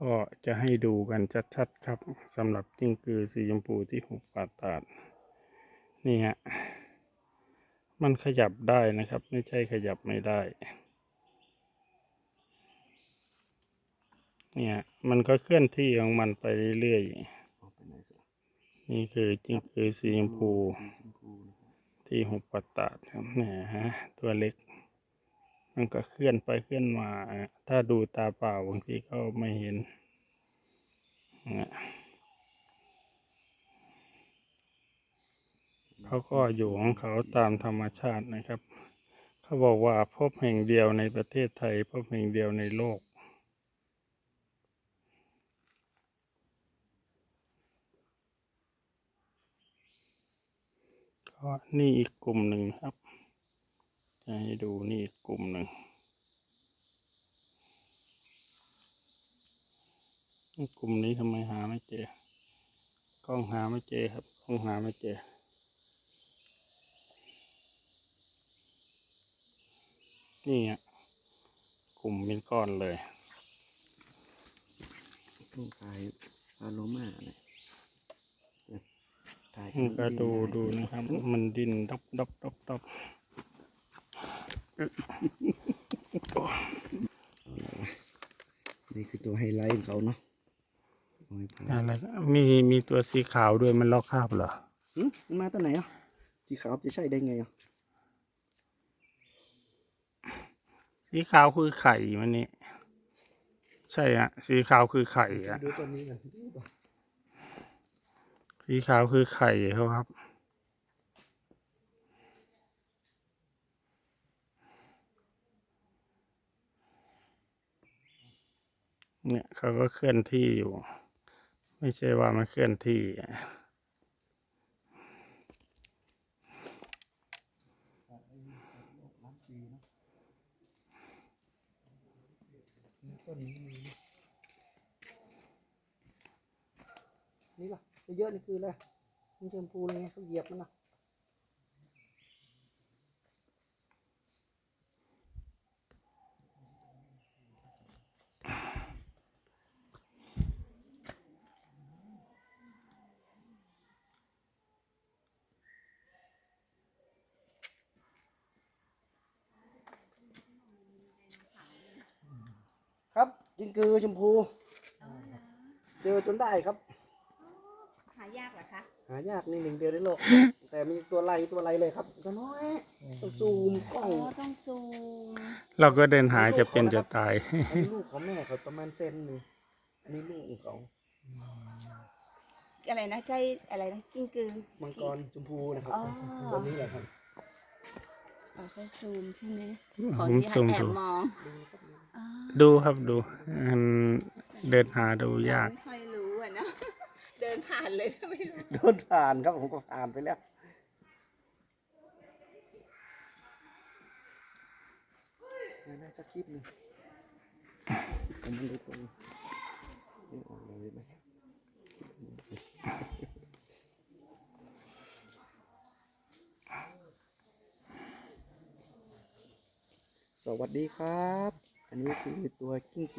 ก็จะให้ดูกันชัดๆครับสำหรับจิ้งกือสีชมพูที่หุบป่าตาดนี่ฮะมันขยับได้นะครับ ไม่ใช่ขยับไม่ได้ เนี่ย มันก็เคลื่อนที่ของมันไปเรื่อยๆนี่คือจิ้งกือสีชมพูสีชมพู ที่หุบป่าตาดครับเนี่ยฮะตัวเล็ก มันก็เคลื่อนไปเคลื่อนมา ถ้าดูตาเปล่าบางทีก็ไม่เห็นเขาก็อยู่ของเขาตามธรรมชาตินะครับ เขาบอกว่าพบแห่งเดียวในประเทศไทย พบแห่งเดียวในโลก ก็นี่อีกกลุ่มหนึ่งครับ จะให้ดูนี่อีกกลุ่มหนึ่ง กลุ่มนี้ทำไมหาไม่เจอ กล้องหาไม่เจอครับ กล้องหาไม่เจอ นี่อะกลุ่มเป็นก้อนเลยต้องถ่ายอารมาเนี่ยเนี่ยถ่ายอืมก็ดูถ่ายดูนะครับ มันดินดบดบดบดบนี่คือตัวไฮไลท์ของเขาเนาะ โอ้ยพาอะไรนะมีมีตัวสีขาวด้วยมันลอกคราบเหรอหึมันมาตัวไหนอะสีขาวจะใช่ได้ไงอะสีขาวคือไข่มันนี่ใช่อะสีขาวคือไข่อะดูตัวนี้กันดูก่อนสีขาวคือไข่เขาครับเนี่ยเขาก็เคลื่อนที่อยู่ ไม่ใช่ว่ามันเคลื่อนที่นี่ล่ะเยอะนี่คืออะไรมันชมพูเลยไงเขาเหยียบมันนะ ครับจิงกือชมพู เจอจนได้ครับ หายากเหรอคะ หายากนี่หนึ่งเดียวในโลก แต่มีตัวไรตัวไรเลยครับตัวน้อยต้องซูมกล้ออ๋งอต้องซูม เราก็เดินหาจะเป็นจะตายอันนี้ลูกของแม่เขาประมาณเซนหนึ่งอันนี้ลูกของเขาอะไรนะใช่อะไรนะกิ้งกือ มังกรชมพูนะครับอ๋อตัวนี้แหละครับ อ๋อเขาซูมใช่ไหมผมขออนุญาตซูมแอดูบมองดูครับอ๋อดูครับดูมันเดินหาดูยาก ไม่ค่อยรู้อะเนาะ เดินผ่านเลยก็ไม่รู้โดนผ่านครับผมก็ผ่านไปแล้ว น่าจะคลิปหนึ่งผมไม่ได้ตรงนี่ออกเลยไหม สวัสดีครับ อันนี้คือตัวกิ้งกือ